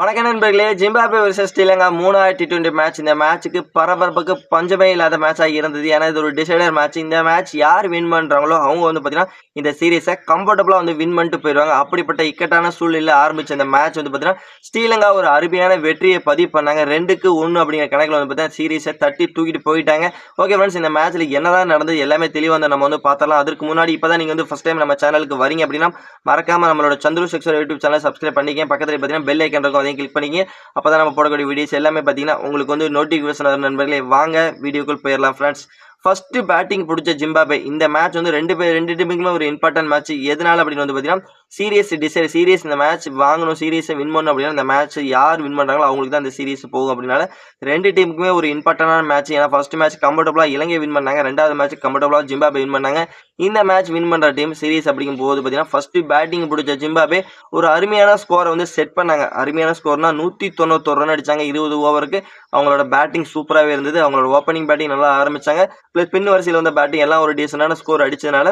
வணக்கம் நண்பர்களே Zimbabwe versus Sri Lanka மூணாவது டி டுவெண்ட்டி மேட்ச் இந்த மேட்ச்சுக்கு பரபரப்புக்கு பஞ்சமே இல்லாத மேட்சாக இருந்தது. ஏன்னா இது ஒரு டிசைடர் மேட்ச் இந்த மேட்ச் யார் வின் பண்ணுறாங்களோ அவங்க வந்து பார்த்தீங்கன்னா இந்த சீரீஸை கம்ஃபர்டபுளாக வந்து வின் பண்ணிட்டு போயிடுவாங்க. அப்படிப்பட்ட இக்கட்டான சூழ்நிலை ஆரம்பிச்ச இந்த மேட்ச் வந்து பார்த்தீங்கன்னா ஸ்ரீலங்கா ஒரு அருமையான வெற்றியை பதிவு பண்ணாங்க. ரெண்டுக்கு ஒன்று அப்படிங்கிற கணக்கில் வந்து பார்த்தீங்கன்னா சீரீஸை தட்டி தூக்கிட்டு போயிட்டாங்க. ஓகே ஃப்ரெண்ட்ஸ் இந்த மேட்ச்சில் என்னதான் நடந்தது எல்லாமே தெளிவாக வந்து நம்ம வந்து பார்த்தலாம் அதற்கு முன்னாடி இப்போ தான் நீங்கள் வந்து ஃபஸ்ட் டைம் நம்ம சேனலுக்கு வரீங்க அப்படின்னா மறக்காம நம்மளோட Chandru sixer YouTube channel subscribe பண்ணிக்க பக்கத்தில் பார்த்தீங்கன்னா பெல் ஐக்கன் இருக்கும். அதையும் கிளிக் பண்ணிக்க அப்போ தான் நம்ம போடக்கூடிய வீடியோஸ் எல்லாமே பார்த்தீங்கன்னா உங்களுக்கு வந்து நோட்டிஃபிகேஷன் வரும் நண்பர்களே. வாங்க வீடியோக்குள் போயிடலாம் ஃப்ரெண்ட்ஸ் ஃபஸ்ட்டு பேட்டிங் பிடிச்ச ஜிம்பாபே. இந்த மேட்ச் வந்து ரெண்டு பேர் ரெண்டு டீமுக்குமே ஒரு இம்பார்ட்டன்ட் மேட்ச் எதனால அப்படின்னு வந்து பார்த்தீங்கன்னா சீரியஸ் டிசைட் சீரியஸ் இந்த மேட்ச் வாங்கணும் சீரியஸை வின் பண்ணணும் அப்படின்னா இந்த மேட்ச் யார் வின் பண்ணுறாங்களோ அவங்களுக்கு தான் அந்த சீரியஸ் போகும். அப்படின்னால ரெண்டு டீமுக்குமே ஒரு இம்பார்ட்டண்டான மேட்ச் ஏன்னா ஃபர்ஸ்ட் மேட்ச் கம்ஃபர்டபுளாக இலங்கை வின் பண்ணாங்க. ரெண்டாவது மேட்ச் கம்ஃபர்டபுளாக ஜிம்பாபே வின் பண்ணாங்க. இந்த மேட்ச் வின் பண்ணுற டீம் சீரியஸ் அப்படிங்கும் போது பார்த்தீங்கன்னா ஃபர்ஸ்ட் பேட்டிங் பிடிச்ச ஜிம்பாபே ஒரு அருமையான ஸ்கோரை வந்து செட் பண்ணாங்க. அருமையான ஸ்கோர்னா நூற்றி தொண்ணூத்தொரு ரன் அடிச்சாங்க. இருபது ஓவருக்கு அவங்களோட பேட்டிங் சூப்பராகவே இருந்தது. அவங்களோட ஓப்பனிங் பேட்டிங் நல்லா ஆரம்பிச்சாங்க. ப்ளஸ் பின் வரிசையில் வந்த பேட்டிங் எல்லாம் ஒரு டீசெண்டான ஸ்கோர் அடிச்சதுனால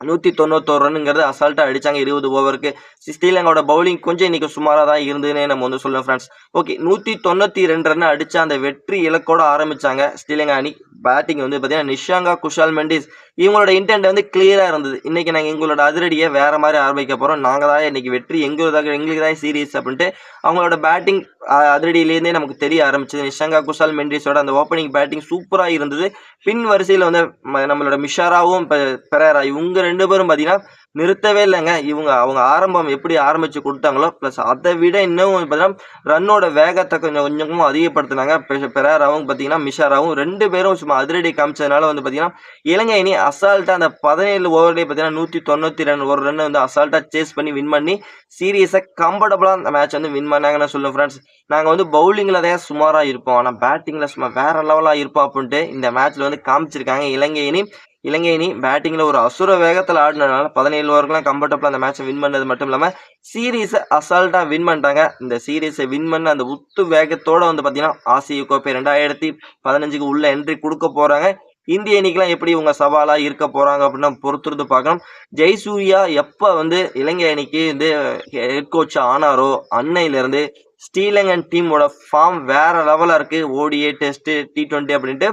நூற்றி தொண்ணூத்தோரு ரன்னுங்கிறது அசால்ட்டாக அடித்தாங்க இருபது ஓவருக்கு ஸ்ரீலங்காவோட பவுலிங் கொஞ்சம் இன்றைக்கி சுமாராக தான் இருந்ததுன்னே நம்ம வந்து சொல்லலாம் ஃப்ரெண்ட்ஸ் ஓகே நூற்றி தொண்ணூற்றி ரெண்டு ரன் அடித்த அந்த வெற்றி இலக்கோட ஆரம்பித்தாங்க ஸ்ரீலங்கா அணி. பேட்டிங் வந்து பார்த்தீங்கன்னா நிஷாங்கா குஷால் மெண்டிஸ் இவங்களோட இன்டென்ட் வந்து கிளியராக இருந்தது. இன்னைக்கு நாங்கள் எங்களோட அதிரடியை வேற மாதிரி ஆரம்பிக்க போகிறோம் நாங்கள் தான் இன்றைக்கி வெற்றி எங்களுக்கு எங்களுக்கு தான் சீரியஸ் அப்படின்ட்டு அவங்களோட பேட்டிங் அதிரடியிலேருந்தே நமக்கு தெரிய ஆரம்பிச்சது. நிஷாங்கா குஷால் மெண்டிஸோட அந்த ஓப்பனிங் பேட்டிங் சூப்பராக இருந்தது. பின் வரிசையில் வந்து ம- நம்மளோட மிஷாராவும் பெ- பெரேரா இவங்க ரெண்டு பேரும் பார்த்தீங்கன்னா நிறுத்தவே இல்லைங்க. இவங்க அவங்க ஆரம்பம் எப்படி ஆரம்பித்து கொடுத்தாங்களோ ப்ளஸ் அதை விட இன்னும் பார்த்தீங்கன்னா ரன்னோட வேகத்தை கொஞ்சம் கொஞ்சமும் அதிகப்படுத்தினாங்க. பெராராவும் பார்த்தீங்கன்னா மிஷாராவும் ரெண்டு பேரும் சும்மா அதிரடி காமிச்சதுனால வந்து பார்த்தீங்கன்னா இலங்கை அணி அசால்ட்டாக அந்த பதினேழு ஓவர்லேயே பார்த்தீங்கன்னா நூற்றி தொண்ணூற்றி ரெண்டு ஒரு ரன் வந்து அசால்ட்டாக சேஸ் பண்ணி வின் பண்ணி சீரியஸாக கம்ஃபர்டபுளாக அந்த மேட்ச் வந்து வின் பண்ணாங்கன்னு சொல்லுவேன் ஃப்ரெண்ட்ஸ் நாங்கள் வந்து பவுலிங்கில் தான் சுமாராக இருப்போம். ஆனால் பேட்டிங்கில் சும்மா வேற லெவலாக இருப்போம் அப்படின்ட்டு இந்த மேட்ச்சில் வந்து காமிச்சிருக்காங்க இலங்கை அணி இலங்கை அணி பேட்டிங்கில் ஒரு அசுர வேகத்தில் ஆடினதுனால பதினேழு ஓவருக்குலாம் கம்ஃபர்டபுளாக அந்த மேட்ச்சை வின் பண்ணது மட்டும் இல்லாமல் சீரீஸை அசால்ட்டாக வின் பண்ணிட்டாங்க. இந்த சீரீஸை வின் பண்ண அந்த உத்து வேகத்தோடு வந்து பார்த்தீங்கன்னா ஆசிய கோப்பை ரெண்டாயிரத்தி பதினஞ்சுக்கு உள்ள என்ட்ரி கொடுக்க போகிறாங்க இந்திய அணிக்கெலாம் எப்படி இவங்க சவாலாக இருக்க போகிறாங்க அப்படின்னு பொறுத்துருந்து பொறுத்திருந்து பார்க்கணும். ஜெய்சூர்யா எப்போ வந்து இலங்கை அணிக்கு வந்து ஹெட் கோச் ஆனாரோ அன்னையிலேருந்து ஸ்ரீலங்கன் டீமோட ஃபார்ம் வேற லெவலாக இருக்குது ஓடிஏ டெஸ்ட்டு டி ட்வெண்ட்டி அப்படின்ட்டு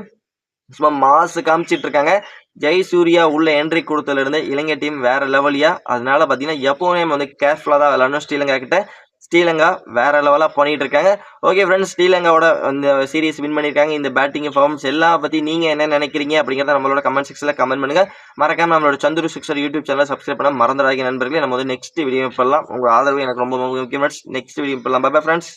சும்மா மாசு காமிச்சிட்டு இருக்காங்க. ஜெய் சூர்யா உள்ள என்ட்ரி கொடுத்ததுலேருந்து இலங்கை டீம் வேறு லெவலியா அதனால பார்த்தீங்கன்னா எப்போவுமே நம்ம வந்து கேர்ஃபுல்லாக தான் விளாடணும் ஸ்ரீலங்கா கிட்ட. ஸ்ரீலங்கா வேற லெவலாக பண்ணிட்டு இருக்காங்க. ஓகே ஃப்ரெண்ட்ஸ் ஸ்ரீலங்காவோட இந்த சீரீஸ் வின் பண்ணியிருக்காங்க இந்த பேட்டிங் ஃபார்ம்ஸ் எல்லாம் பற்றி நீங்கள் என்ன நினைக்கிறீங்க அப்படிங்கிறத நம்மளோட கமெண்ட் செக்ஷனில் கமெண்ட் பண்ணுங்க. மறக்காமல் நம்மளோட சந்துரு சிக்ஸர் யூடியூப் சேனலை சப்ஸ்கிரைப் பண்ண மறந்துடாதீங்க நண்பர்களே. நம்ம வந்து நெக்ஸ்ட் வீடியோ பண்ணலாம் உங்கள் ஆதரவு எனக்கு ரொம்ப முக்கியம் முக்கியம் நெக்ஸ்ட் வீடியோ பண்ணலாம் பாய் ஃப்ரெண்ட்ஸ்